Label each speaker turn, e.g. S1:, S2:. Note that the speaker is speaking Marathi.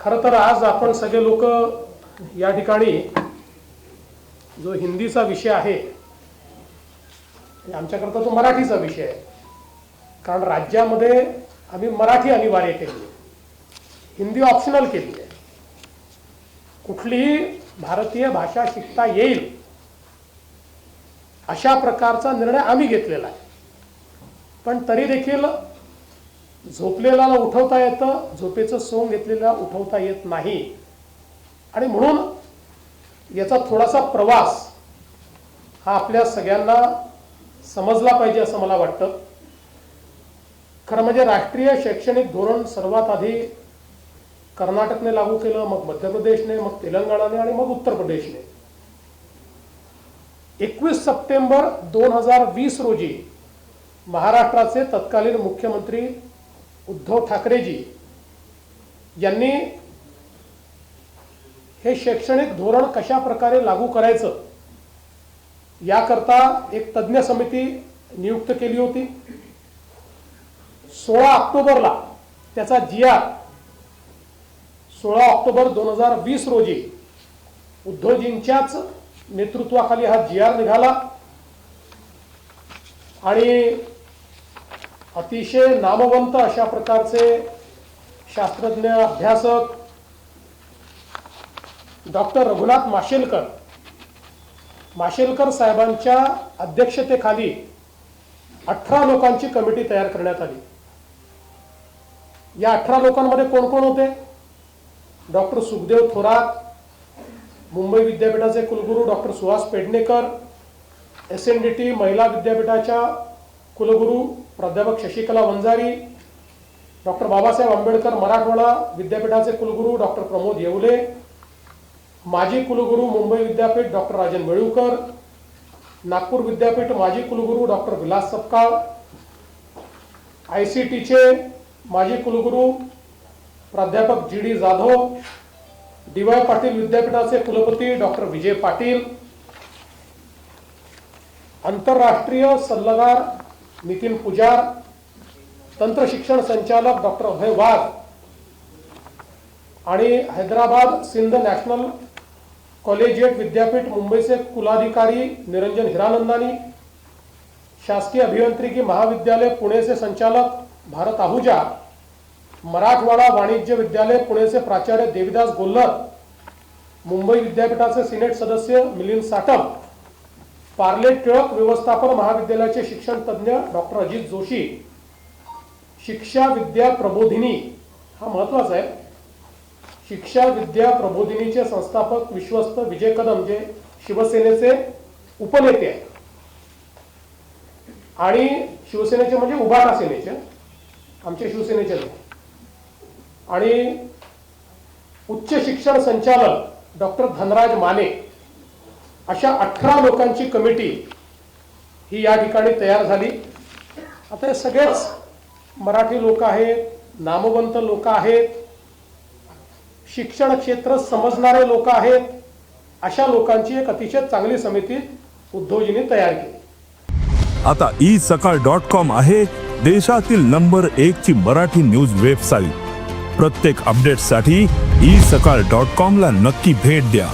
S1: खरं तर आज आपण सगळे लोक या ठिकाणी जो हिंदीचा विषय आहे आमच्याकरता तो मराठीचा विषय आहे. कारण राज्यामध्ये आम्ही मराठी अनिवार्य केली आहे. हिंदी ऑप्शनल केली आहे. कुठलीही भारतीय भाषा शिकता येईल अशा प्रकारचा निर्णय आम्ही घेतलेला आहे. पण तरी देखील झोपलेल्याला उठवता येतं झोपेचं सोंग घेतलेला उठवता येत नाही. आणि म्हणून याचा थोडासा प्रवास हा आपल्या सगळ्यांना समजला पाहिजे असं मला वाटतं. खरं म्हणजे राष्ट्रीय शैक्षणिक धोरण सर्वात आधी कर्नाटकने लागू केलं मग मध्य प्रदेशने मग तेलंगणाने आणि मग उत्तर प्रदेशने. एकवीस सप्टेंबर दोन हजार वीस रोजी महाराष्ट्राचे तत्कालीन मुख्यमंत्री उद्धव ठाकरेजी यांनी हे शैक्षणिक धोरण कशा प्रकारे लागू करायचं याकरता एक तज्ज्ञ समिती नियुक्त केली होती. सोळा ऑक्टोबरला त्याचा जी आर सोळा ऑक्टोबर दोन हजार वीस रोजी उद्धवजींच्याच नेतृत्वाखाली हा जी आर निघाला. आणि अतिशय नामवंत अशा प्रकारचे शास्त्रज्ञ अभ्यासक डॉक्टर रघुनाथ माशेलकर. माशेलकर साहेबांच्या अध्यक्षतेखाली अठरा लोकांची कमिटी तयार करण्यात आली. या अठरा लोकांमध्ये कोण कोण होते? डॉक्टर सुखदेव थोरात मुंबई विद्यापीठाचे कुलगुरू doctor Suhas Pednekar S N D T महिला विद्यापीठाच्या कुलगुरू प्राध्यापक शशिकला वंजारी डॉक्टर बाबासाहेब आंबेडकर मराठवाडा विद्यापीठाचे कुलगुरू डॉक्टर प्रमोद येवले माजी कुलगुरू मुंबई विद्यापीठ डॉक्टर राजन वेळूकर नागपूर विद्यापीठ माजी कुलगुरू doctor Vilas Sapkal I C टीचे माजी कुलगुरू प्राध्यापक G D Jadhav D Y Patil विद्यापीठाचे कुलपती डॉक्टर विजय पाटील आंतरराष्ट्रीय सल्लागार नितीन पुजार तंत्र शिक्षण संचालक डॉक्टर अभय वाघ आणि हैदराबाद सिंध नॅशनल कॉलेजिएट विद्यापीठ मुंबईचे कुलाधिकारी निरंजन हिरानंदानी शासकीय अभियांत्रिकी महाविद्यालय पुणेचे संचालक भारत आहुजा मराठवाडा वाणिज्य विद्यालय पुणेचे प्राचार्य देविदास गोल्हर मुंबई विद्यापीठाचे सिनेट सदस्य मिलिंद साटम पार्ले टिळक व्यवस्थापन महाविद्यालयाचे शिक्षण तज्ज्ञ डॉक्टर अजित जोशी शिक्षा विद्या प्रबोधिनी हा महत्त्वाचा आहे. शिक्षा विद्या प्रबोधिनीचे संस्थापक विश्वस्त विजय कदम जे शिवसेनेचे उपनेते आहेत. आणि शिवसेनेचे म्हणजे उभाटा सेनेचे आमचे शिवसेनेचे आणि उच्च शिक्षण संचालक डॉक्टर धनराज माने अशा अठरा लोकांची कमिटी ही या ठिकाणी तयार झाली. आता हे सगळेच मराठी लोक आहेत नामवंत लोक आहेत शिक्षण क्षेत्र समजणारे लोक आहेत अशा लोकांची एक अतिशय चांगली समिती उद्धवजींनी तयार केली.
S2: आता ई सकाळ डॉट कॉम आहे देशातील नंबर एक ची मराठी न्यूज वेबसाईट. प्रत्येक अपडेटसाठी ई सकाळ डॉट कॉम ला नक्की भेट द्या.